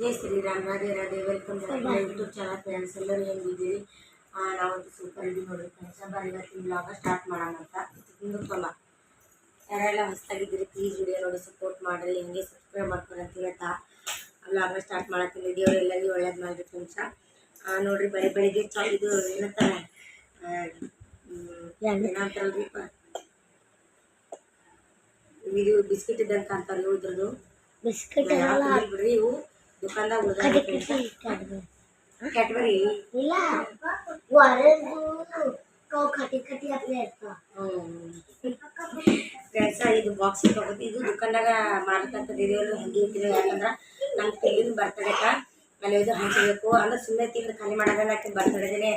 Jai Shriram Radhe Radhe welcome back my YouTube channel friends ಎಲ್ಲರೂ ಹೆಂಗಿದ್ದೀರಿ? ನಾವಂತೂ super ಇದ್ದೀವಿ ನೋಡಿ ಫ್ರೆಂಡ್ಸ್ ಬರೀ ಇವತ್ತಿನ ಬ್ಲಾಗ ಸ್ಟಾರ್ಟ್ ಮಾಡೋಣ ಅಂತ. ಹಿಂದಕ್ಕಲ್ಲ ಯಾರೆಲ್ಲ ಹೊಸ್ತಾಗಿದ್ದೀರಿ ಪ್ಲೀಸ್ ವಿಡಿಯೋ ನೋಡಿ ಸಪೋರ್ಟ್ ಮಾಡಿರಿ. ಹೆಂಗೆ ಸಬ್ಸ್ಕ್ರೈಬ್ ಮಾಡ್ಕೊಂಡು ಅಂತ ಹೇಳ್ತಾ ಬ್ಲಾಗ ಸ್ಟಾರ್ಟ್ ಮಾಡತ್ತೀನಿ ದೇವ್ರು ಎಲ್ಲರಿಗೂ ಒಳ್ಳೇದು ಮಾಡಿರಿ ಫ್ರೆಂಡ್ಸ ನೋಡ್ರಿ ಬರೀ ಬೆಳಿಗ್ಗೆ ಚಾ ಇದು ಏನಂತಾರೆ? ಏನಂತಾರಲ್ರಿ? ಇದು ಬಿಸ್ಕಿಟ್ ಇದ್ದಂತ ಅಂತಾರೆ ಇವು ಇದ್ರದ್ದು ಬಿಸ್ಕೆಟ್ ಬಿಡ್ರಿ ಇವು? ದುಕಾನ್ದಾಗ ಕ್ಯಾಟ್ಬರಿ ಇಲ್ಲ. ಹೊರದು ಕೌ ಕಟಿ ಕಟಿ ಅಪ್ಲೆ ಇರ್ತಾವ. ಫ್ರೆಂಡ್ಸ ಇದು ಬಾಕ್ಸ್ ತಗೋತಿ. ಇದು ದುಕಾನ್ದಾಗ ಮಾರತಕ್ಕಂಥದ್ದು ಇದೆಯಲ್ಲ ಹಂಗೆ ಇಟ್ಟಿದೆ ಯಾಕಂದ್ರೆ ನಮ್ಮ ತೆಗಿನ ಬರ್ತಡೇಕ ಅಲ್ಲಿ ಇದು ಹಂಚಬೇಕು. ಅಂದ್ರೆ ಸುಮ್ಮನೆ ತಿಂದು ಖಾಲಿ ಮಾಡೋದಲ್ಲ ಆಕೆ ಬರ್ತಡೇದೇ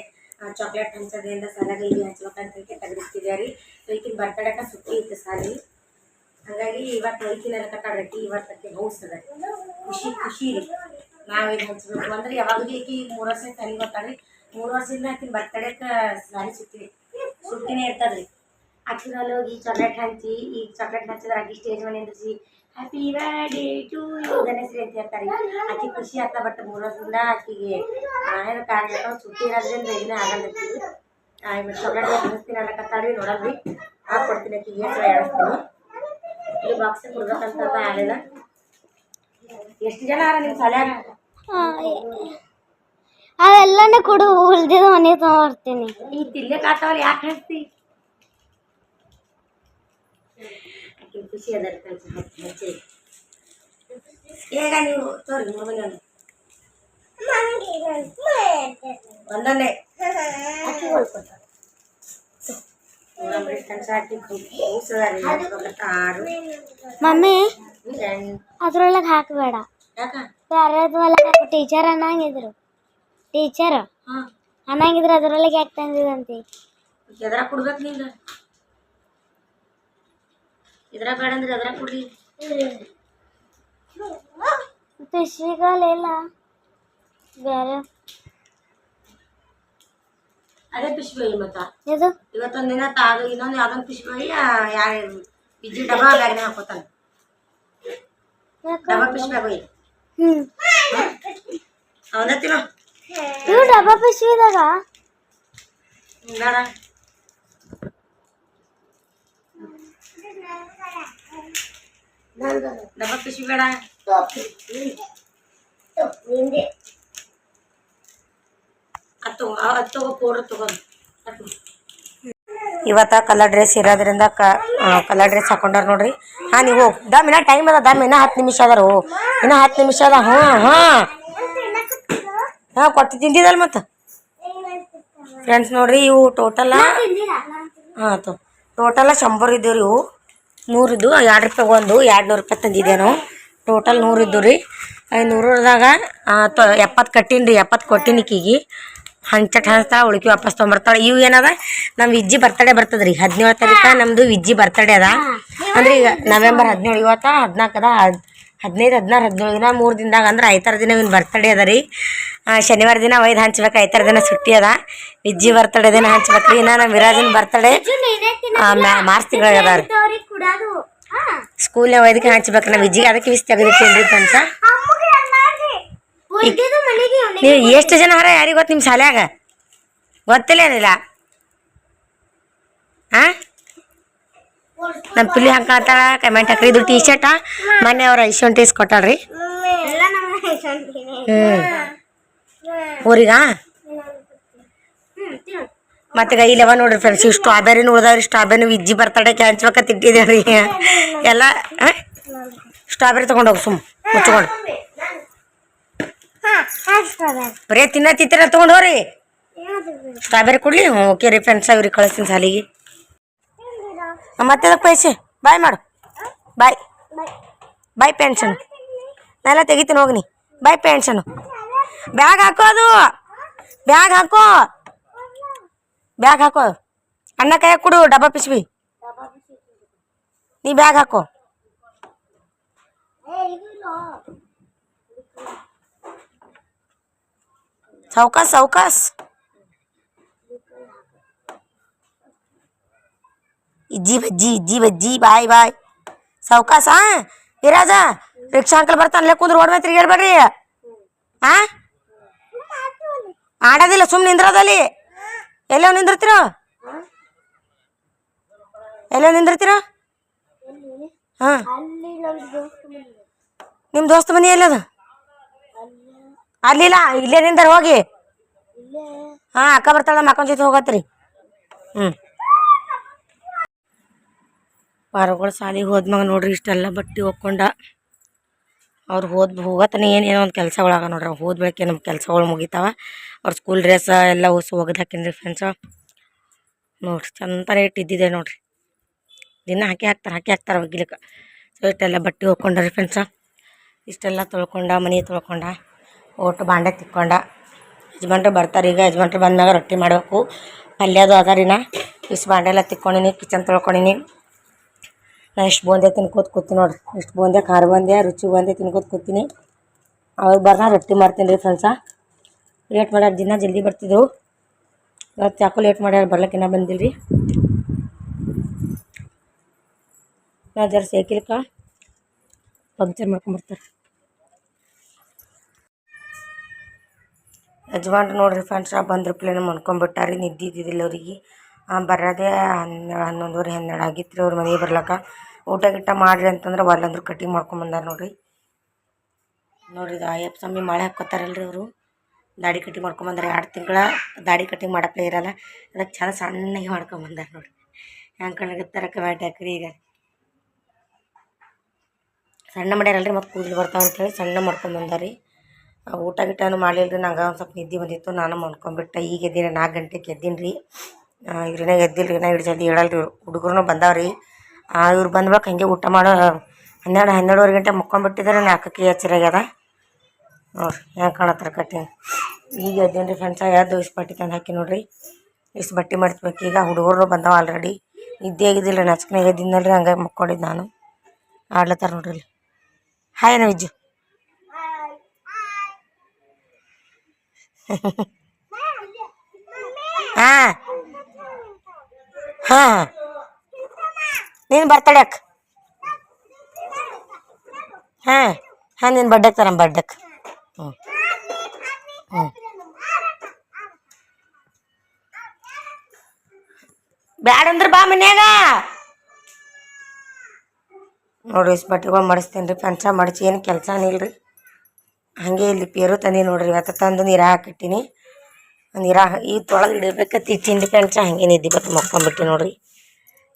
ಚಾಕ್ಲೇಟ್ ಹಂಚೋದ್ರಿಂದ ಸಲಾಗ ಇಲ್ಲಿ ಹಂಚ್ಬೇಕಂತ ಹೇಳಿ ತೆಗೆದಿಟ್ಟಿದ್ದೆ ರೀ. ಸೊ ಈಕಿನ ಬರ್ತಡೇಕ ಸುಟ್ಟಿ ಇತ್ತು ಸಾಲಿ. ಹಾಗಾಗಿ ಇವತ್ತು ಐಕಿನೆಲ್ಲ ಕಟ್ಟಾಡೈತಿ ಇವತ್ತು ಅಕ್ಕಿ ಹೌಸ್ ಖುಷಿ ಖುಷಿ ರೀ. ನಾವು ಇದು ಹಂಚ್ಬೇಕು ಅಂದ್ರೆ ಯಾವಾಗ ಈಗ ಮೂರು ವರ್ಷ ತಲೆ ಗೊತ್ತಾಡ್ರಿ ಮೂರು ವರ್ಷದಿಂದ ಆಕಿನ ಬರ್ತಡೇಕ ಸಾರಿ ಸುತ್ತೀವಿ ಸುಟ್ಟಿನೇ ಇರ್ತದ್ರಿ. ಆಕಿನಲ್ಲಿ ಹೋಗಿ ಚಾಕ್ಲೇಟ್ ಹಂಚಿ ಈಗ ಚಾಕ್ಲೇಟ್ ಹಂಚಿದ್ರೆ ಆಕಿ ಸ್ಟೇಜ್ ಮೇಲೆ ನಿಂದ್ರಿಸಿ ಹ್ಯಾಪಿ ಬರ್ಡೇ ಟು ಯು ಗಣೇಶ್ರಿ ಅಂತ ಹೇಳ್ತಾರೆ. ಆಕಿ ಖುಷಿ ಆಗ್ತಾ ಬಟ್ ಮೂರು ವರ್ಷದಿಂದ ಆಕಿಗೆ ಏನು ಕಾರ್ಯಕ್ರಮ ಸುಟ್ಟಿ ಇರೋದ್ರಿಂದ ಏನೇ ಆಗಲ್ಲ ಇವತ್ತು ಚಾಕ್ಲೇಟ್ ಹಂಚ್ತೀನಿ ಅನ್ನಕತ್ತಾಳ್ರಿ ನೋಡಲ್ರಿ. ಆ ಕೊಡ್ತೀನಿ ಆಕಿಗೆ, ಏನು ಹೇಳಿಸ್ತೀನಿ ಈ ಬಾಕ್ಸ್ ಕೊಡ್ಬೇಕಂತ ಆಗಲಿಲ್ಲ ಎಷ್ಟು ಜನ ಅರ ನಿಮ್ಮ ಸಲ ಅವೆಲ್ಲನೇ ಕೊಡು ಉಳ್ದಿದ ಮನೆ ತಗೊಂಡ್ಬರ್ತೀನಿ ಈ ತಿನ್ಲಿಕ್ಕೆ ಆತಾವಲ್ಲ ಯಾಕೆ ಹೇಳ್ತಿ ಖುಷಿ ಅದ ಈಗ ನೀವು? ತೋರಿ ಮೊಬೈಲ್ ಒಂದೊಂದೇ. ಅಕ್ಕಿ ಹೊಳ್ಕೊತಾರ ಮಮ್ಮಿ ಎಂಟು ಅದ್ರೊಳಗೆ ಹಾಕಬೇಡ ಯಾಕ ಯಾರ್ಯಾರ್ದು ಒಳಗೆ ಹಾಕು ಟೀಚರ್ ಅನ್ನಂಗಿದ್ರು ಟೀಚರ್ ಹಾಂ ಅನ್ನಂಗಿದ್ರು ಅದ್ರೊಳಗೆ ಯಾಕೆ ತಂದಿದಂತೆ ಎದ್ರ ಕೊಡ್ಬೇಕು ನೀನು ಇದ್ರ ಬೇಡ ಅಂದ್ರೆ ಎದ್ರ ಕೊಡ್ಲಿ ಪಿಶ್ವಿಗಳಿಲ್ಲ ಬೇರೆ ಅದೇ ಪಿಶ್ ಬೈ ಮತ್ತ. ಇದು ಇವತ್ತೊಂದು ದಿನ ತಾದು ಇನ್ನೊಂದು ಯಾವ್ದೊಂದು ಪಿಶ್ ಬೈ ಯಾರು ಬಿಜ್ಜಿ ಡಬ್ಬ ಬ್ಯಾಗ್ನ ಹಾಕೋತಾನ. ಡಬಾ ಡಬ್ಬ ಪಿಶ್ ಬ್ಯಾಗ್ ಒಯ್ ಹ್ಮ್. ಅವನತ್ತಿನ ಇವು ಡಬ್ಬ ಪಿಶ್ವಿದಾಗ ಬೇಡ. ಡಬ್ಬ ಪಿಶ್ ಬೇಡ. ಪೌಡ್ರ್ ತಗೋದು ಇವತ್ತ ಕಲರ್ ಡ್ರೆಸ್ ಇರೋದ್ರಿಂದ ಕ ಕಲರ್ ಡ್ರೆಸ್ ಹಾಕೊಂಡಾರ ನೋಡ್ರಿ. ಹಾ, ನೀವು ದಮ್, ಇನ್ನ ಟೈಮ್ ಅದ. ದಮ್, ಇನ್ನ ಹತ್ತು ನಿಮಿಷ ಅದಾರ ಇನ್ನ ಹತ್ತು ನಿಮಿಷ ಅದ ಹಾಂ ಹಾಂ. ಹಾಂ, ಕೊಟ್ಟು ತಿಂದಿದಲ್ಲ ಮತ್ತೆ? ಫ್ರೆಂಡ್ಸ್ ನೋಡ್ರಿ, ಇವು ಟೋಟಲ ಹಾಂ, ತೊ. ಟೋಟಲ ಶಂಬರ್ ಇದ್ದೀವಿ ರೀ ಇವು. ನೂರಿದ್ದು ಎರಡು ರೂಪಾಯಿ ಒಂದು ಎರಡು ನೂರು ರೂಪಾಯಿ ತಂದಿದ್ದೇನು ಟೋಟಲ್ ನೂರು ಇದ್ದು ರೀ. ನೂರದಾಗ ತೊ, ಎಪ್ಪತ್ತು ಕಟ್ಟಿನಿ ರೀ. ಎಪ್ಪತ್ತು ಕೊಟ್ಟಿನಿ ಈಕಿಗೆ. ಹಂಚಟ್ ಹಂಚ್ತಾ ಉಳ್ಕಿ ವಾಪಸ್ ತೊಗೊಂಬರ್ತಾಳೆ. ಇವು ಏನದ? ನಮ್ಮ ವಿಜ್ಜಿ ಬರ್ತಡೇ ಬರ್ತದೆ ರೀ ಹದಿನೇಳು ತಾರೀಕು ನಮ್ಮದು ವಿಜ್ಜಿ ಬರ್ತಡೇ ಅದ. ಅಂದ್ರೆ ಈಗ ನವೆಂಬರ್ ಹದಿನೇಳು ಇವತ್ತ ಹದಿನಾಲ್ಕು ಅದ. ಹದ್- ಹದಿನೈದು ಹದಿನಾರು ಹದಿನೇಳು ದಿನ ಮೂರು ದಿನದಾಗ ಅಂದ್ರೆ ಐತಾರು ದಿನ ಇವ್ನ ಬರ್ತಡೇ ಅದ ರೀ. ಶನಿವಾರ ದಿನ ಒಯ್ದು ಹಂಚ್ಬೇಕು ಐತಾರು ದಿನ ಸುಟ್ಟಿ ಅದ. ವಿಜ್ಜಿ ಬರ್ತಡೇ ದಿನ ಹಂಚ್ಬೇಕು ರೀ ಇನ್ನು ನಮ್ಮ ವಿರಾಜನ ಬರ್ತಡೇ ಮಾರ್ಚ್ ತಿಂಗಳ ಅದ ರೀ ಕುಡಾದು. ಸ್ಕೂಲ್ನಾಗ ಒಯ್ದಕ್ಕೆ ಹಂಚ್ಬೇಕು. ನಮ್ಮ ವಿಜ್ಜಿಗೆ ಅದಕ್ಕೆ ವಿಸ್ ತೆಗೆದಿಟ್ಟಿನ್ರಿ ಮನೆಗೆ ನೀವು ಎಷ್ಟು ಜನ ಹರ ಯಾರಿಗೆ ಗೊತ್ತು ನಿಮ್ಮ ಶಾಲ್ಯಾಗ? ಗೊತ್ತಿಲ್ಲ ಏನಿಲ್ಲ ಹಾಂ ನಮ್ಮ ಪಿಲ್ಲಿ ಹಂಕಾತಾಳ ಕಮೆಂಟ್ ಹಾಕ್ರಿ. ಇದು ಟೀ ಶರ್ಟ ಮೊನ್ನೆ ಅವ್ರ ಐಶೋನ್ ಟೀಸ್ ಕೊಟ್ಟಾಳ್ರಿ. ಹ್ಞೂ ಊರಿಗಾ? ಮತ್ತೆ ಇಲ್ಲವ ನೋಡ್ರಿ ಫ್ರೆಂಡ್ಸ್ ಇವು ಸ್ಟ್ರಾಬೆರಿನ ಉಳ್ದಾವ್ರಿ ಸ್ಟ್ರಾಬೆರಿ ವಿಜ್ಜಿ ಬರ್ತಡೇಗೆ ಹಂಚ್ಬೇಕಂತ ಇಟ್ಟಿದ್ದೇವ್ರಿ. ಎಲ್ಲ ಸ್ಟ್ರಾಬೆರಿ ತೊಗೊಂಡು ಹೋಗಿ ಸುಮ್ ಮುಚ್ಕೊಂಡು ಬರೀ ತಿನ್ನ ತಿತ್ತಿರ ತೊಗೊಂಡು ಯಾವ್ದು ಸ್ಟ್ರಾಬೆರಿ ಕೊಡ್ಲಿ ಓಕೆ ರೀ ಫ್ರೆಂಡ್ಸ್ ಅವ್ರಿಗೆ ಕಳಿಸ್ತೀನಿ ಸಾಲಿಗೆ. ಮತ್ತೆ ಪೈಸೆ ಬಾಯ್ ಮಾಡು. ಬಾಯ್. ಬಾಯ್ ಪೆನ್ಷನ್. ನಾನೆಲ್ಲ ತೆಗಿತೀನಿ ಹೋಗ್ನಿ. ಬಾಯ್ ಪೆನ್ಷನು. ಬ್ಯಾಗ್ ಹಾಕೋ ಅದು. ಬ್ಯಾಗ್ ಹಾಕೋ. ಬ್ಯಾಗ್ ಹಾಕೋ. ಅಣ್ಣ ಕೈಯಾಗ ಕೊಡು ಡಬ್ಬ ಪಿಸ್ಬಿ. ನೀ ಬ್ಯಾಗ್ ಹಾಕೋ. ಸಾವ್ಕಾಸ್ ಸಾವ್ಕಾಸ್ ಇಜ್ಜಿ ಬಜ್ಜಿ ಇಜ್ಜಿ ಬಜ್ಜಿ ಬಾಯ್ ಬಾಯ್ ಸಾವ್ಕಾಸ ವಿರಾಜ ರಿಕ್ಷಾ ಅಂಕಲ್ ಬರ್ತಾನೆ ಅಲ್ಲೇ ಕುಂದ್ರ ಓಡ್ಮೆ ತಿರ್ಗಾಡ್ಬೇಡ್ರಿ ಹಾ ಆಡೋದಿಲ್ಲ ಸುಮ್ಮನೆ ನಿಂದ್ರದಲ್ಲಿ ಎಲ್ಲೋ ನಿಂದಿರ್ತೀರೋ ಎಲ್ಲೋ ನಿಂದಿರ್ತೀರೋ ಹಾಂ ನಿಮ್ಮ ದೋಸ್ತ ಮನೆ ಎಲ್ಲದ? ಅಲ್ಲಿಲ್ಲ ಇಲ್ಲೇ ನಿಂದರ್ ಹೋಗಿ. ಹಾ ಅಕ್ಕ ಬರ್ತಾಳ ಅಕ್ಕನ ಜೊತೆ ಹೋಗತ್ರಿ. ಹ್ಞೂ ಪಾರಗಳು ಸಾಲಿಗೆ ಹೋದ್ಮ್ಯಾಗ ನೋಡ್ರಿ ಇಷ್ಟೆಲ್ಲ ಬಟ್ಟೆ ಒಕ್ಕೊಂಡ ಅವ್ರು ಹೋದ್ ಹೋಗತನ ಏನೇನೋ ಒಂದು ಕೆಲಸಗಳಾಗ ನೋಡ್ರಿ ಅವ್ರು ಹೋದ ಬೆಳಗ್ಗೆ ನಮ್ಮ ಕೆಲಸಗಳು ಮುಗಿತಾವ. ಅವ್ರ ಸ್ಕೂಲ್ ಡ್ರೆಸ್ ಎಲ್ಲ ಹೊಸ ಒಗ್ದು ಹಾಕಿನ್ರಿ ಫ್ರೆಂಡ್ಸ ನೋಡ್ರಿ ಚಂದ ರೇಟ್ ಇದ್ದಿದೆ ನೋಡ್ರಿ. ದಿನ ಹಾಕಿ ಹಾಕ್ತಾರೆ ಹಾಕಿ ಹಾಕ್ತಾರೆ ಒಗಿಲಿಕ್ಕೆ. ಸೊ ಇಷ್ಟೆಲ್ಲ ಬಟ್ಟೆ ಹೋಗ್ಕೊಂಡ್ರಿ ಫ್ರೆಂಡ್ಸ ಇಷ್ಟೆಲ್ಲ ತೊಳ್ಕೊಂಡ ಮನೆ ತೊಳ್ಕೊಂಡ. ಒಟ್ಟು ಬಾಂಡೆ ತಿಕ್ಕೊಂಡ. ಯಜಮಾನ್ರು ಬರ್ತಾರೆ, ಈಗ ಯಜಮಾನ್ರು ಬಂದಾಗ ರೊಟ್ಟಿ ಮಾಡಬೇಕು. ಪಲ್ಯದು ಅದರಿನ ಇಷ್ಟು ಬಾಂಡೆ ಎಲ್ಲ ತಿಕ್ಕೊಂಡಿನಿ ಕಿಚನ್ ತೊಳ್ಕೊಂಡಿನಿ. ನಾ ಇಷ್ಟು ಬೂಂದೆ ತಿನ್ಕೋತ ಕೂತೀನಿ ನೋಡ್ರಿ. ಇಷ್ಟು ಬೂಂದೆ, ಖಾರ ಬಂದೆ, ರುಚಿ ಬಂದೆ ತಿನ್ಕೋತ ಕೂತೀನಿ. ಅವಾಗ ಬರ್ನ ರೊಟ್ಟಿ ಮಾಡ್ತೀನಿ ರೀ ಫ್ರೆಂಡ್ಸ ಲೇಟ್ ಮಾಡ್ಯಾರ, ದಿನ ಜಲ್ದಿ ಬರ್ತಿದ್ರು. ಇವತ್ತು ಯಾಕೋ ಲೇಟ್ ಮಾಡ್ಯಾರ ಬರ್ಲಕ್ಕಿನ್ನ ಬಂದಿಲ್ಲ ರೀ ನಾ ಜರ ಸೈಕಿಲ್ಕ. ಪಂಕ್ಚರ್ ಮಾಡ್ಕೊಂಬರ್ತಾರೆ ಯಜಮಾನ್ರು ನೋಡಿರಿ ಫ್ರೆಂಡ್ಸ್ ನಾ ಪ್ಲೇನ ಮನ್ಕೊಂಬಿಟ್ಟಾರಿ ನಿದ್ದೆ ಇದ್ದಿದ್ದಿಲ್ಲ ಅವ್ರಿಗೆ ಬರೋದೇ ಹನ್ನೆರಡು, ಹನ್ನೊಂದುವರೆ, ಹನ್ನೆರಡು ಆಗಿತ್ತು ರೀ ಅವ್ರ ಮನೆಗೆ ಬರ್ಲಕ್ಕ ಊಟ ಗಿಟ್ಟ ಮಾಡಿರಿ ಅಂತಂದ್ರೆ ಬರ್ಲಂದ್ರೆ ಕಟಿಂಗ್ ಮಾಡ್ಕೊಂಬಂದಾರ ನೋಡ್ರಿ. ನೋಡ್ರಿ ಇದು ಅಯ್ಯಪ್ಪ ಸ್ವಾಮಿ ಮಳೆ ಹಾಕ್ಕೋತಾರಲ್ರಿ ಅವರು. ದಾಡಿ ಕಟಿಂಗ್ ಮಾಡ್ಕೊಂಬಂದ್ರೆ ಎರಡು ತಿಂಗಳ ದಾಡಿ ಕಟಿಂಗ್ ಮಾಡಪ್ಲೇ ಇರಲ್ಲ. ಅದಕ್ಕೆ ಚಂದ ಸಣ್ಣಗೆ ಮಾಡ್ಕೊಂಬಂದಾರ ನೋಡ್ರಿ. ಹೆಂಗೆ ಕಣಗತ್ತಾರ ಕಮೆಂಟ್ ಹಾಕ್ರಿ ಈಗ. ಸಣ್ಣ ಮಾಡ್ಯಾರಲ್ರಿ ಮತ್ತು ಕೂದಲು ಬರ್ತಾವಂತೇಳಿ ಸಣ್ಣ ಮಾಡ್ಕೊಂಬಂದಾರಿ ಊಟ ಗಿಟನೂ ಮಾಡಲಿಲ್ಲ ರೀ ನಂಗೆ ಒಂದು ಸ್ವಲ್ಪ ನಿದ್ದೆ ಬಂದಿತ್ತು, ನಾನು ಮಲ್ಕೊಂಡ್ಬಿಟ್ಟೆ ಈಗ ಎದ್ದೀನಿ, ನಾಲ್ಕು ಗಂಟೆಗೆ ಎದ್ದೀನಿ ರೀ ಇವ್ರನ್ನಾಗ ಎದ್ದಿಲ್ಲ ರೀ ನಾ ಇಟ್ಟು ಜಲ್ದಿ ಹೇಳಲ್ಲ ರೀ ಹುಡುಗರು ಬಂದಾವ ರೀ ಇವ್ರು ಬಂದ್ಬೇಕು ಹಂಗೆ ಊಟ ಮಾಡೋ, ಹನ್ನೆರಡು, ಹನ್ನೆರಡುವರೆ ಗಂಟೆ ಮುಕ್ಕೊಂಡ್ಬಿಟ್ಟಿದ್ದಾರೆ ನಾಲ್ಕಕ್ಕೆ ಎಚ್ಚರಾಗ್ಯದ ನೋಡ್ರಿ, ಹೆಂಗೆ ಕಾಣತ್ತಾರ ಕಟ್ಟಿಂಗ್ ಈಗ ಎದ್ದೀನಿ ರೀ ಫ್ರೆಂಡ್ಸ ಯಾವ್ದು ಇಷ್ಟು ಬಟ್ಟೆ ತಂದು ಹಾಕಿ ನೋಡ್ರಿ. ಇಷ್ಟು ಬಟ್ಟೆ ಮಾಡ್ಸ್ಬೇಕು, ಈಗ ಹುಡುಗರು ಬಂದಾವ ಆಲ್ರೆಡಿ ನಿದ್ದೆ ಆಗಿದ್ದಿಲ್ಲ ರೀ ನಚ್ಕನಾಗ ಎದ್ದಿನಲ್ರಿ ಹಂಗಾಗಿ ಮುಕ್ಕೊಂಡಿದ್ದು ನಾನು. ಆಡ್ಲತ್ತಾರ ನೋಡ್ರಿ ಹಾಯ್ ವಿಜ್ಜು ಹಾಂ. ಹಾ. ನೀನು ಬರ್ತಡೇಕ್ ಹಾ. ಹಾ, ನೀನು ಬರ್ಡೇಕ್ ತರ ಬರ್ಡೇಕ್ ಹ್ಞೂ ಹ್ಞೂ ಬ್ಯಾಡ ಅಂದ್ರೆ ಬಾ ಮನ್ಯಾಗ. ನೋಡ್ರಿ ಇಷ್ಟು ಬಟ್ಟೆಗಳು ಮಡಿಸ್ತೀನಿ ರೀ, ಪಂಚ ಮಡಚಿ, ಏನು ಕೆಲಸ ಇಲ್ರಿ. ಹಾಗೆ ಇಲ್ಲಿ ಪೇರು ತಂದೆ ನೋಡ್ರಿ, ಇವತ್ತು ತಂದು ನೀರು ಹಾಕಿಟ್ಟಿನಿ. ನೀರು ಈ ತೊಳೆದು ಇಡಬೇಕತ್ತಿ ತಿಂಡಿ ಪಂಚ ಹಂಗೆ ನಿದ್ದೆ ಬತ್ತು ಮಕ್ಕೊಂಬಿಟ್ಟು ನೋಡ್ರಿ.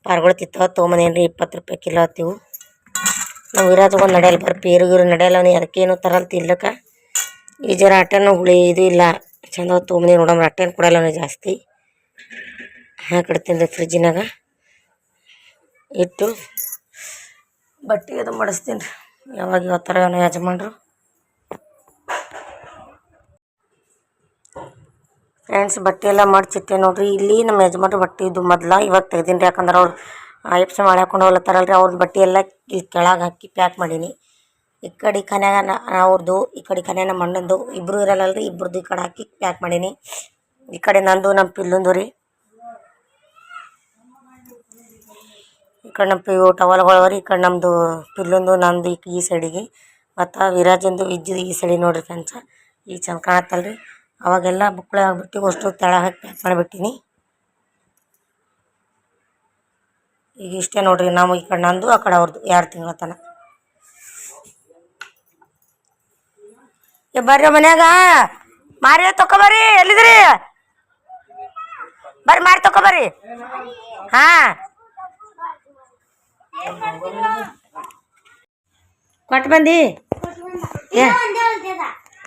ಪಾರ್ಗಳು ತಿತ್ತವ ತೊಗೊಂಬಂದೇನು ರೀ ಇಪ್ಪತ್ತು ರೂಪಾಯಿ ಕಿಲೋ ಹತ್ತಿವು. ನಾವು ಇರೋದು ತಗೊಂಡು ನಡೆಯಲ್ಲ ಬರ್ರಿ, ಪೇರು ಗೀರು ನಡೆಯಲ್ಲ ಅವ್ನು ಅದಕ್ಕೇನು ತರಲ್ಲ ತಿನ್ಲಕ್ಕ ಈ ಜರ ಅಟ್ಟೆನೂ ಹುಳಿ ಇದು ಇಲ್ಲ, ಚಂದ ತೊಗೊಂಬಂದಿ ನೋಡೋಮ್ರಿ ಅಟ್ಟೆನ ಕೊಡಲ್ಲ ಜಾಸ್ತಿ. ಹಾಕಿಡ್ತೀನಿ ರೀ ಫ್ರಿಜ್ಜಿನಾಗ ಇಟ್ಟು ಬಟ್ಟೆ ಅದು ಮಾಡಿಸ್ತೀನಿ. ರೀ ಯಾವಾಗ ಯಾವ ಏನೋ ಯಜಮಾನ್ರು. ಫ್ರೆಂಡ್ಸ್ ಬಟ್ಟೆ ಎಲ್ಲ ಮಡ್ಚಿಟ್ಟೆ ನೋಡ್ರಿ. ಇಲ್ಲಿ ನಮ್ಮ ಯಜಮಾನ್ರು ಬಟ್ಟೆ ಇದು ಮೊದ್ಲ ಇವಾಗ ತೆಗ್ದೀನಿ ರೀ ಯಾಕಂದ್ರೆ ಅವ್ರು ಐಪ್ಸ ಮಾಡಿ ಹಾಕೊಂಡು ಹೋಗ್ಲತ್ತಾರಲ್ರಿ ಅವ್ರದ್ದು ಬಟ್ಟೆ ಎಲ್ಲ ಇಲ್ಲಿ ಕೆಳಗೆ ಹಾಕಿ ಪ್ಯಾಕ್ ಮಾಡೀನಿ. ಈ ಕಡೆ ಕನ್ಯಾಗ ನ ಅವ್ರದ್ದು ಈ ಕಡೆ ಖಾನೆ ನಮ್ಮ ಅಣ್ಣಂದು ಇಬ್ಬರು ಇರಲ್ಲಲ್ರಿ. ಇಬ್ಬರದ್ದು ಈ ಕಡೆ ಹಾಕಿ ಪ್ಯಾಕ್ ಮಾಡೀನಿ. ಈ ಕಡೆ ನಂದು, ನಮ್ಮ ಪಿಲ್ಲಂದು ರೀ. ಈ ಕಡೆ ನಮ್ಮ ಪಿ ಟವಲ್ಗಳು ರೀ. ಈ ಕಡೆ ನಮ್ಮದು ಪಿಲ್ಲೊಂದು, ನಂದು ಈ ಈ ಸೈಡಿಗೆ. ಮತ್ತು ವಿರಾಜಂದು ವಿಜ್ಜು ಈ ಸೈಡಿಗೆ ನೋಡ್ರಿ ಫ್ರೆಂಡ್ಸ ಈಗ ಚಂದ ಕಾಣತ್ತಲ್ರಿ. ಅವಾಗೆಲ್ಲ ಬುಕ್ಕಳೆ ಆಗಿಬಿಟ್ಟು ಅಷ್ಟು ತಳ ಹಾಕಿ ಪ್ಯಾಕ್ ಮಾಡಿಬಿಟ್ಟಿನಿ. ಈಗ ಇಷ್ಟೇ ನೋಡ್ರಿ, ನಾವು ಈ ಕಡೆ ನಂದು, ಆ ಕಡೆ ಅವ್ರದ್ದು ಎರಡು ತಿಂಗಳ ತನಕ ಬರ್ರಿ ಮನ್ಯಾಗ. ಮಾರಿ ತಕೊಬರ್ರಿ ಎಲ್ಲಿದ್ರಿ? ಬರ್ರಿ, ಮಾರಿ ತಕೊಬರ್ರಿ ಹಾ. ಕೊಟ್ಟು ಬಂದಿ?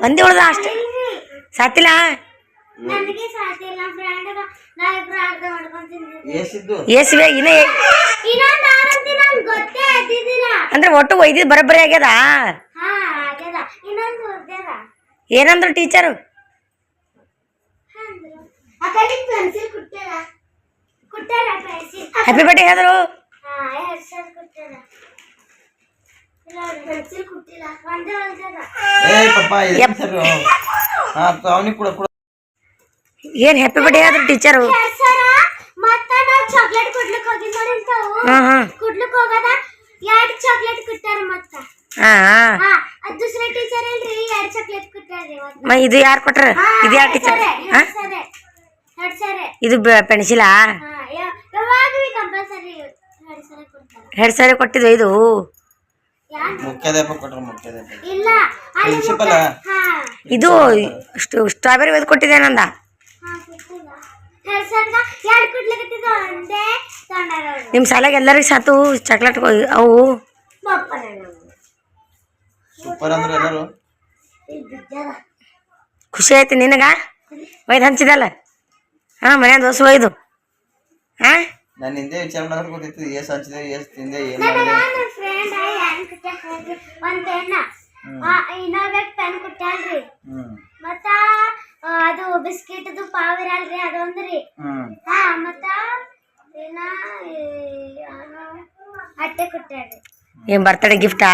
ಒಂದೇ ಉಳ್ದ ಅಷ್ಟೇ. ಸಾತಿಲ್ಲ? ಏಸಿವೆ ಇನ್ನೇ ಅಂದ್ರೆ ಒಟ್ಟು ಒಯ್ದಿದ್ದು ಬರೋಬ್ಬರಿ ಆಗ್ಯದ? ಏನಂದ್ರು ಟೀಚರು ಆ ಕಡೆ ಪೆನ್ಸಿಲ್ ಕುಟ್ಟಾರ ಕುಟ್ಟಾರ ಪೆನ್ಸಿಲ್ ಹ್ಯಾಪಿ ಬರ್ಡೇ ಹೇಳಿದ್ರು. ಏನು ಹ್ಯಾಪಿ ಬರ್ಡೇ ಹೇಳಿದ್ರು ಟೀಚರು ಎರಡ್ ಸಾವಿರ ಮತ್ತ ನಾವ್ ಚಾಕ್ಲೇಟ್ ಕುಡ್ಲಿಕ್ ಹೋಗಿ ನೋಡಿ ಇಂಥವು ಹಾಂ ಹಾಂ ಕುಡ್ಲಿಕ್ ಹೋಗದ ಎರಡ್ ಚಾಕ್ಲೇಟ್ ಕುಟ್ಟಾರ ಮತ್ತ ಹಾ ಹಾ ಅದ್ ದುಸ್ರಾ ಟೀಚರ್ ಇಲ್ರಿ ಎರಡ್ ಚಾಕ್ಲೇಟ್ ಕೊಟ್ಟಾರ್ರಿ ಇವತ್ತು ಮ ಇದು ಯಾರು ಕೊಟ್ರ ಇದು ಯಾರು ಟೀಚರ್ ಹಾ ಎರಡ್ ಸರಿ ಎರಡ್ ಸರಿ ಇದು ಪೆನ್ಸಿಲಾ ಹಾ ಯಾ- ಯಾವಾಗ್ಲೂ ಕಂಪಲ್ಸರಿ ಎರಡ್ ಸರಿ ಕೊಡ್ತಾರೆ ಎರಡು ಸಾವಿರ ಕೊಟ್ಟಿದ್ವು ಇದು ಯಾರ್ ಮುಖ್ಯಾಧ್ಯಾಪಕ ಪ್ರಿನ್ಸಿಪಲ್ ಇದು ಸ್ಟ- ಸ್ಟ್ರಾಬೆರಿ ಒಯ್ದು ಕೊಟ್ಟಿದ್ದೇನೆ ನಂದ ನಿಮ್ಮ ಶಾಲೆಗೆ ಎಲ್ಲರಿಗೂ ಸಾತು ಚಾಕ್ಲೇಟ್ ಅವು? ಸೂಪರ್ ಅಂದ್ರೆ ಎಲ್ಲರೂ? ಖುಷಿ ಆಯ್ತು ನಿನಗ? ಒಯ್ದು ಹಂಚಿದಲ್ಲ ಹಾ ಮನೆ ದೋಸೆ ಒಯ್ದು. ಹಾ? ನಾನು ಹಿಂದೆ ವಿಚಾರ ಮಾಡಿದ್ರೆ ಗೊತ್ತಿತ್ತು ಎಷ್ಟು ಹಂಚಿದೆ ಎಸ್ ತಿಂದೆ ಏನು ಒಂದ್ ಪೆನ್ನ ಪೆನ್ ಮತ್ತ ಅದು ಬಿಸ್ಕಿಟ್ದು ಅದೊಂದ್ರಿ. ಹಾ ಮತ್ತ ಏನ ಈ, ಅಟ್ಟೆ ಏನು ಬರ್ತಡೇ ಗಿಫ್ಟಾ